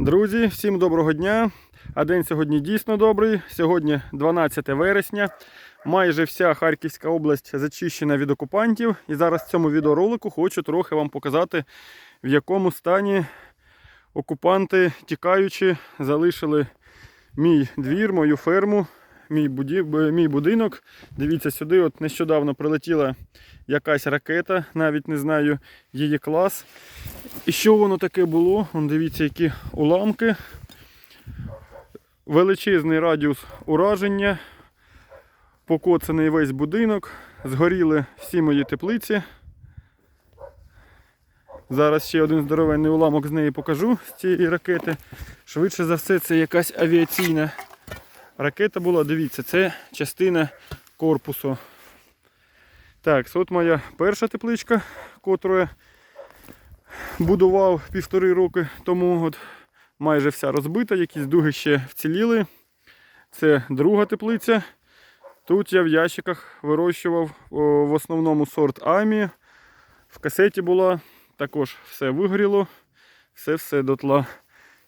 Друзі, всім доброго дня. А день сьогодні дійсно добрий. Сьогодні 12 вересня. Майже вся Харківська область зачищена від окупантів. І зараз в цьому відеоролику хочу трохи вам показати, в якому стані окупанти, тікаючи, залишили мій двір, мою ферму, мій, мій будинок. Дивіться сюди, от нещодавно прилетіла якась ракета, навіть не знаю її клас. І що воно таке було? Вон дивіться, які уламки. Величезний радіус ураження. Покоцаний весь будинок. Згоріли всі мої теплиці. Зараз ще один здоровенний уламок з неї покажу з цієї ракети. Швидше за все, це якась авіаційна ракета була. Дивіться, це частина корпусу. Так, от моя перша тепличка, котру я будував півтори роки тому. От майже вся розбита, якісь дуги ще вціліли. Це друга теплиця. Тут я в ящиках вирощував о, в основному сорт Амі. В касеті була, також все вигоріло, все-все дотла.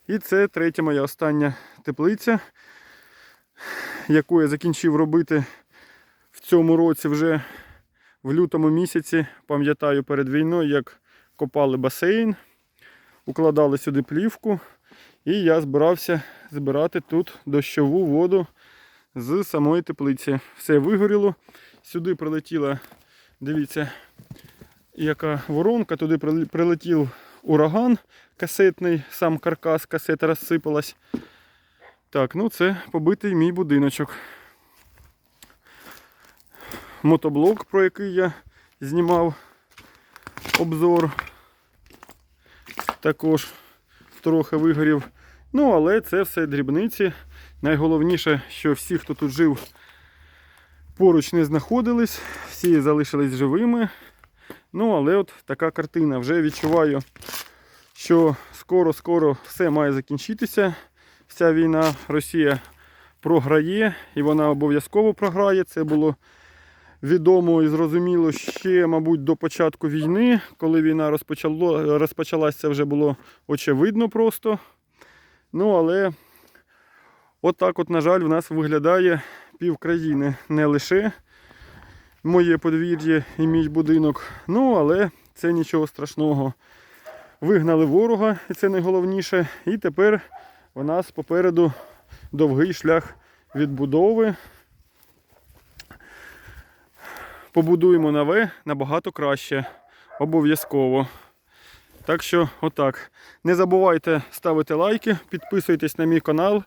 І це третя моя остання теплиця, яку я закінчив робити в цьому році вже в лютому місяці. Пам'ятаю перед війною, як копали басейн, укладали сюди плівку. І я збирався збирати тут дощову воду з самої теплиці. Все вигоріло. Сюди прилетіла, дивіться, яка воронка, туди прилетів ураган касетний, сам каркас, касета розсипалась. Так, ну це побитий мій будиночок. Мотоблок, про який я знімав обзор. Також трохи вигорів. Ну, але це все дрібниці. Найголовніше, що всі, хто тут жив, поруч не знаходились, всі залишились живими. Ну, але от така картина. Вже відчуваю, що скоро-скоро все має закінчитися. Вся війна Росія програє і вона обов'язково програє. Це було відомо і зрозуміло ще, мабуть, до початку війни. Коли війна розпочало, розпочалася, це вже було очевидно просто. Ну, але отак, от, на жаль, в нас виглядає пів країни. Не лише моє подвір'я і мій будинок. Ну, але це нічого страшного. Вигнали ворога, і це найголовніше. І тепер у нас попереду довгий шлях відбудови. Побудуємо нове набагато краще. Обов'язково. Так що, отак. Не забувайте ставити лайки, підписуйтесь на мій канал.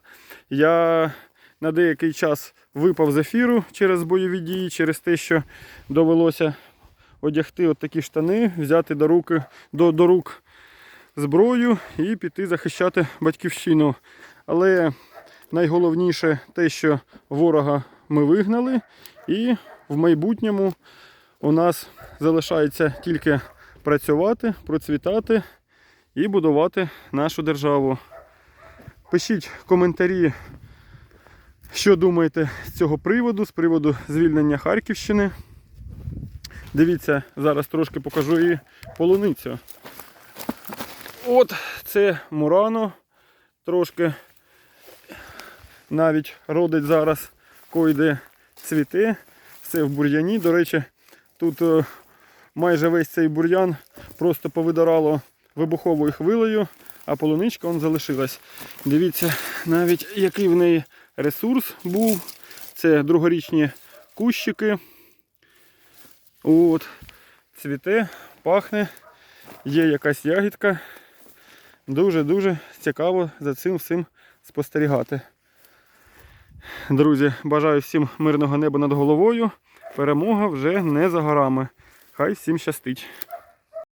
Я на деякий час випав з ефіру через бойові дії, через те, що довелося одягти от такі штани, взяти до, руки, до, до рук зброю і піти захищати батьківщину. Але найголовніше те, що ворога ми вигнали, і в майбутньому у нас залишається тільки працювати, процвітати і будувати нашу державу. Пишіть коментарі, що думаєте з цього приводу, з приводу звільнення Харківщини. Дивіться, зараз трошки покажу і полуницю. От це Мурано. Трошки навіть родить зараз койде цвіте. Все в бур'яні. До речі, тут е, майже весь цей бур'ян просто повидирало вибуховою хвилею, а полуничка он залишилась. Дивіться, навіть який в неї ресурс був. Це другорічні кущики. От, цвіте, пахне, є якась ягідка. Дуже-дуже цікаво за цим всім спостерігати. Друзі, бажаю всім мирного неба над головою. Перемога вже не за горами. Хай всім щастить.